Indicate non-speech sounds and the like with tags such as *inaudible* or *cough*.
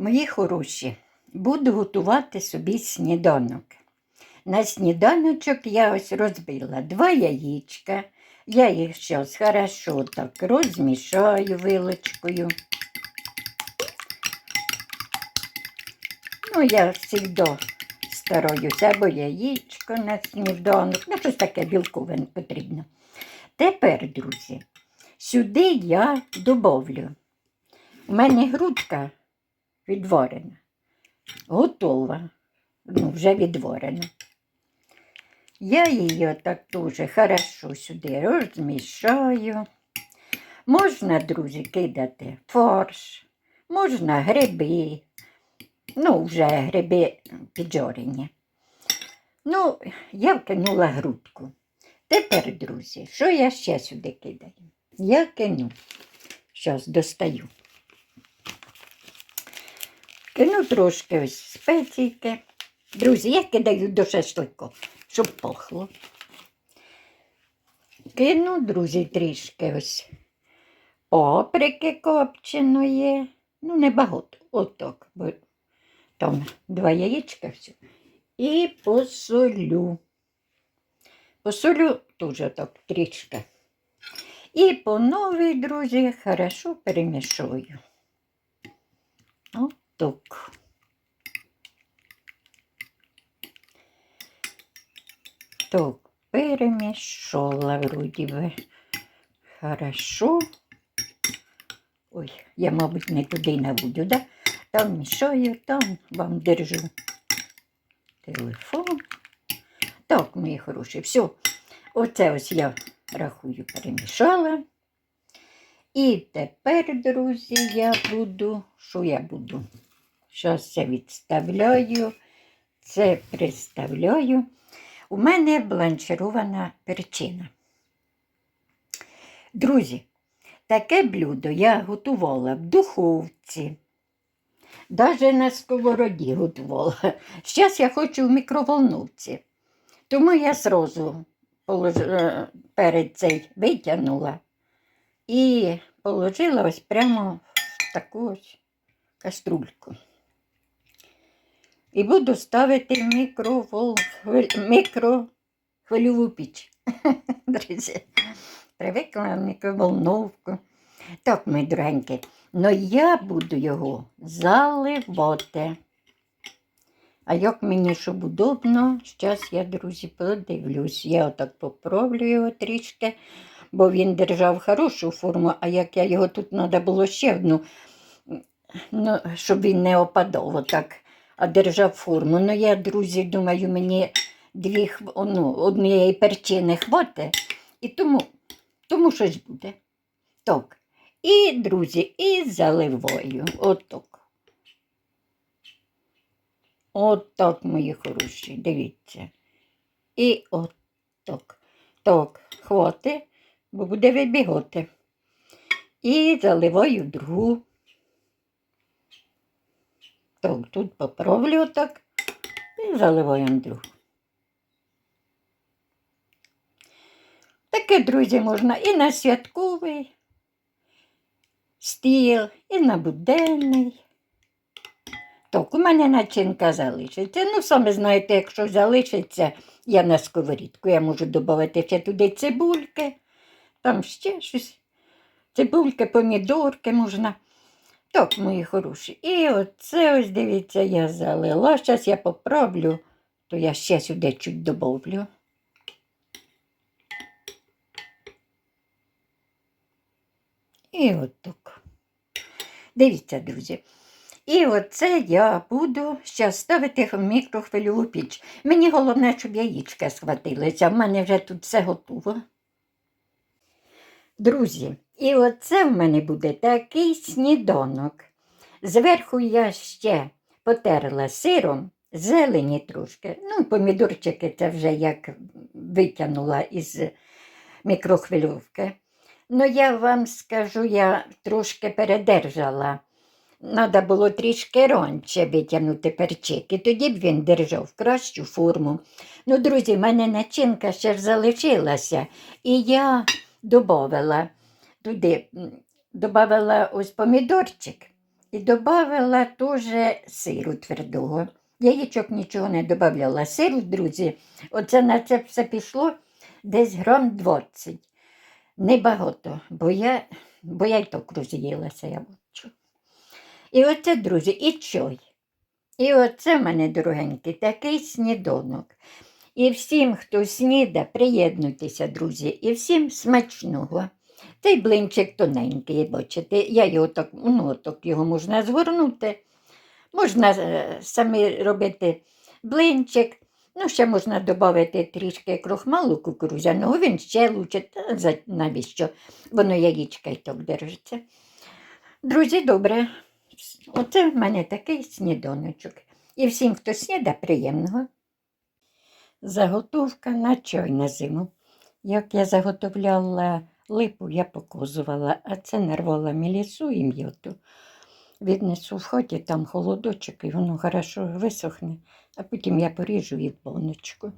Мої хороші, буду готувати собі сніданок. На сніданочок я ось розбила два яєчка. Я їх зараз хорошо так розмішаю вилочкою. Ну, я завжди стараюся або яєчко на сніданок, ну щось таке білкове потрібно. Тепер, друзі, сюди я добавлю. У мене грудка відварена, готова, ну, вже відварена. Я її так дуже хорошо сюди розмішаю. Можна, друзі, кидати фарш, можна гриби. Ну, вже гриби піджарені. Ну, я вкинула грудку. Тепер, друзі, що я ще сюди кидаю? Я кину. Зараз достаю. Кину трошки ось спеційки. Друзі, я кидаю до шашлику, щоб пахло. Кину, друзі, трішки ось паприки копченої. Ну, не багато. Отак. Бо там два яєчка все. І посолю. Посолю теж так трішки. І по новій, друзі, хорошо перемішую. Отак. Так, перемішала вроді би. Хорошо. Ой, я, мабуть, не туди наводю, да? Там мішаю, там вам держу телефон. Так, мої хороші, все. Оце ось я рахую, перемішала. І тепер, друзі, я буду, що я буду? Зараз це відставляю, це приставляю. У мене бланширована перчина. Друзі, таке блюдо я готувала в духовці. Даже на сковороді готувала. Зараз я хочу в мікроволновці. Тому я сразу перед цей витягнула і положила ось прямо в таку ось каструльку. І буду ставити в хвиль- мікрохвильову піч. *laughs* Друзі, привикла мікроволновку. Так, мої дорогенькі, но я буду його заливати. А як мені щоб удобно, зараз я, друзі, подивлюсь. Я отак поправлю його трішки, бо він держав хорошу форму, а як я його тут треба було ще одну, ну, щоб він не опадав отак, а держав форму. Ну, я, друзі, думаю, мені дві, ну, однієї перчини хватить, і тому, тому щось буде. Так. І, друзі, і заливаю. Отак. Отак, мої хороші, дивіться. І отак. Так, хвати, бо буде вибігати. І заливаю другу. Так, тут поправлю так і заливаю другу. Таке, друзі, можна і на святковий стіл, і на буденний. Так, у мене начинка залишиться. Ну, саме знаєте, якщо залишиться, я на сковорідку. Я можу додати ще туди цибульки, там ще щось. Цибульки, помідорки можна. Так, мої хороші. І оце ось, дивіться, я залила. Зараз я поправлю, то я ще сюди чуть добавлю. І от так. Дивіться, друзі. І оце я буду зараз ставити в мікрохвильову піч. Мені головне, щоб яєчка схватилися. В мене вже тут все готово. Друзі, і оце в мене буде такий сніданок. Зверху я ще потерла сиром, зелені трошки. Ну, помідорчики це вже як витягнула із мікрохвильовки. Ну, я вам скажу, я трошки передержала. Надо було трішки раніше витягнути перчик, і тоді б він держав кращу форму. Ну, друзі, в мене начинка ще залишилася, і я додавала туди, додавала ось помідорчик І додавала теж сиру твердого. Яєчок нічого не додавала. Сиру, друзі, оце на це все пішло десь грам 20. Небагато, бо я, бо я й так роз'їлася, я бачу. І оце, друзі, і чай. І оце в мене, дорогенький, такий сніданок. І всім, хто сніда, приєднуйтеся, друзі, і всім смачного. Цей блинчик тоненький, бачите, я його так, ну, так його можна згорнути. Можна е, самі робити блинчик. Ну, ще можна додати трішки крохмалу кукурудзяного, він ще лучше, навіщо? Воно яєчка і так держиться. Друзі, добре. Оце в мене такий сніданочок. І всім, хто сніда, приємного. Заготовка на чай на зиму. Як я заготовляла липу, я показувала, а це нарвала мілісу і м'яту. Віднесу в хаті, там холодочок, і воно хорошо висохне, а потім я поріжу баночку.